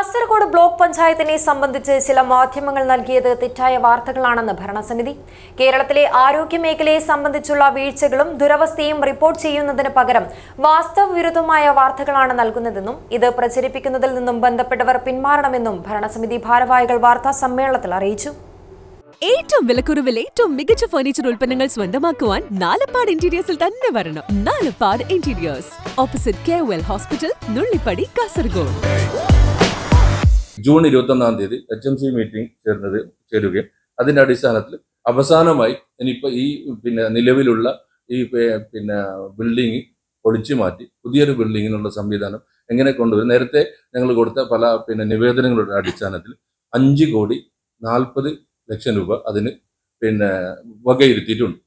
Kasaragod block പഞ്ചായത്തിനെ സംബന്ധിച്ച് ചില മാധ്യമങ്ങൾ നൽകിയത് തെറ്റായ വാർത്തകളാണെന്ന് ഭരണസമിതി. കേരളത്തിലെ ആരോഗ്യ മേഖലയെ സംബന്ധിച്ചുള്ള വീഴ്ചകളും ദുരവസ്ഥയും റിപ്പോർട്ട് ചെയ്യുന്നതിന് പകരം വാസ്തവ വിരുദ്ധമായ വാർത്തകളാണ് നൽകുന്നതെന്നും ഇത് പ്രചരിപ്പിക്കുന്നതിൽ നിന്നും ബന്ധപ്പെട്ടവർ പിന്മാറണമെന്നും ഭരണസമിതി ഭാരവാഹികൾ വാർത്താ സമ്മേളനത്തിൽ അറിയിച്ചു. ഏറ്റവും വിലക്കുറവിൽ ഏറ്റവും മികച്ച ഫർണിച്ചർ ഉൽപ്പന്നങ്ങൾ സ്വന്തമാക്കുവാൻ നാലപ്പാട് ഇന്റീരിയേഴ്സിൽ തന്നെ വരണം. Nalappad interiors opposite K hospital Nullippady Kasaragod June ഇരുപത്തൊന്നാം തീയതി എച്ച് എം സി മീറ്റിംഗ് ചേർന്നത് ചേരുകയും അതിന്റെ അടിസ്ഥാനത്തിൽ അവസാനമായി ഇനിയിപ്പോൾ ഈ പിന്നെ നിലവിലുള്ള ഈ പിന്നെ ബിൽഡിംഗ് പൊളിച്ചു മാറ്റി പുതിയൊരു ബിൽഡിങ്ങിനുള്ള സംവിധാനം എങ്ങനെ കൊണ്ടുവരും? നേരത്തെ ഞങ്ങൾ കൊടുത്ത പല പിന്നെ നിവേദനങ്ങളുടെ അടിസ്ഥാനത്തിൽ അഞ്ച് കോടി നാൽപ്പത് ലക്ഷം രൂപ അതിന് പിന്നെ വകയിരുത്തിയിട്ടുണ്ട്.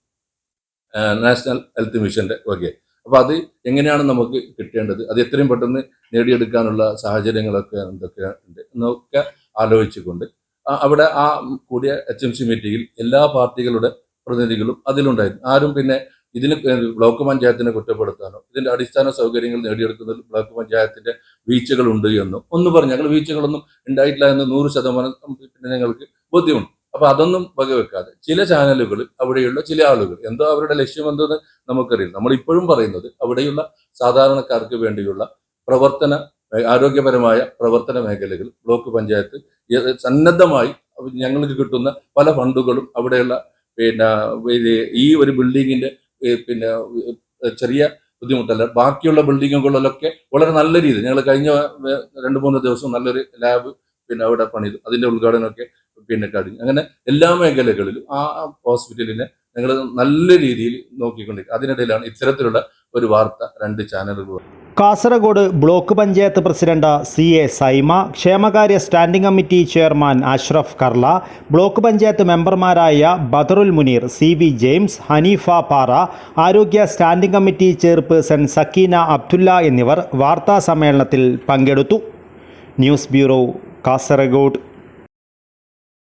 നാഷണൽ ഹെൽത്ത് മിഷന്റെ വകയെ അപ്പോൾ അത് എങ്ങനെയാണ് നമുക്ക് കിട്ടേണ്ടത്? അത് എത്രയും പെട്ടെന്ന് നേടിയെടുക്കാനുള്ള സാഹചര്യങ്ങളൊക്കെ എന്തൊക്കെ ഉണ്ട് എന്നൊക്കെ ആലോചിച്ചുകൊണ്ട് അവിടെ ആ കൂടിയ എച്ച് എം സി മീറ്റിംഗിൽ എല്ലാ പാർട്ടികളുടെ പ്രതിനിധികളും അതിലുണ്ടായിരുന്നു. ആരും പിന്നെ ഇതിന് ബ്ലോക്ക് പഞ്ചായത്തിനെ കുറ്റപ്പെടുത്താനോ ഇതിന്റെ അടിസ്ഥാന സൗകര്യങ്ങൾ നേടിയെടുക്കുന്നതിൽ ബ്ലോക്ക് പഞ്ചായത്തിന്റെ വീഴ്ചകളുണ്ട് എന്നോ ഒന്ന് പറഞ്ഞു ഞങ്ങൾ വീഴ്ചകളൊന്നും ഉണ്ടായിട്ടില്ല എന്ന് നൂറ് ശതമാനം പിന്നെ ഞങ്ങൾക്ക് ബോധ്യമുണ്ട്. അപ്പൊ അതൊന്നും വകവെക്കാതെ ചില ചാനലുകൾ അവിടെയുള്ള ചില ആളുകൾ എന്തോ അവരുടെ ലക്ഷ്യം എന്തെന്ന് നമുക്കറിയില്ല. നമ്മൾ ഇപ്പോഴും പറയുന്നത് അവിടെയുള്ള സാധാരണക്കാർക്ക് വേണ്ടിയുള്ള പ്രവർത്തന ആരോഗ്യപരമായ പ്രവർത്തന മേഖലകൾ ബ്ലോക്ക് പഞ്ചായത്ത് സന്നദ്ധമായി ഞങ്ങൾക്ക് കിട്ടുന്ന പല ഫണ്ടുകളും അവിടെയുള്ള പിന്നെ ഈ ഒരു ബിൽഡിങ്ങിന്റെ പിന്നെ ചെറിയ ബുദ്ധിമുട്ടല്ല ബാക്കിയുള്ള ബിൽഡിങ്ങുകളിലൊക്കെ വളരെ നല്ല രീതിയിൽ ഞങ്ങൾ കഴിഞ്ഞ രണ്ട് മൂന്ന് ദിവസം നല്ലൊരു ലാബ് പിന്നെ അവിടെ പണിതു. അതിന്റെ ഉദ്ഘാടനമൊക്കെ പിന്നെ കടിഞ്ഞ് അങ്ങനെ എല്ലാ മേഖലകളിലും ആ ഹോസ്പിറ്റലിനെ ഞങ്ങൾ നല്ല രീതിയിൽ നോക്കിക്കൊണ്ടിരിക്കും അതിനിടയിലാണ് ഇത്തരത്തിലുള്ള ഒരു വാർത്ത രണ്ട് ചാനലുകൾ Kasaragod block panchayat president C A Saima ക്ഷേമകാര്യ standing committee chairman Ashraf Karla block panchayat മെമ്പർമാരായ Badarul Muneer C V James Haneefa Para ആരോഗ്യ standing committee chairperson Sakeena Abdulla എന്നിവർ വാർത്താ സമ്മേളനത്തിൽ പങ്കെടുത്തു. News bureau Kasaragod.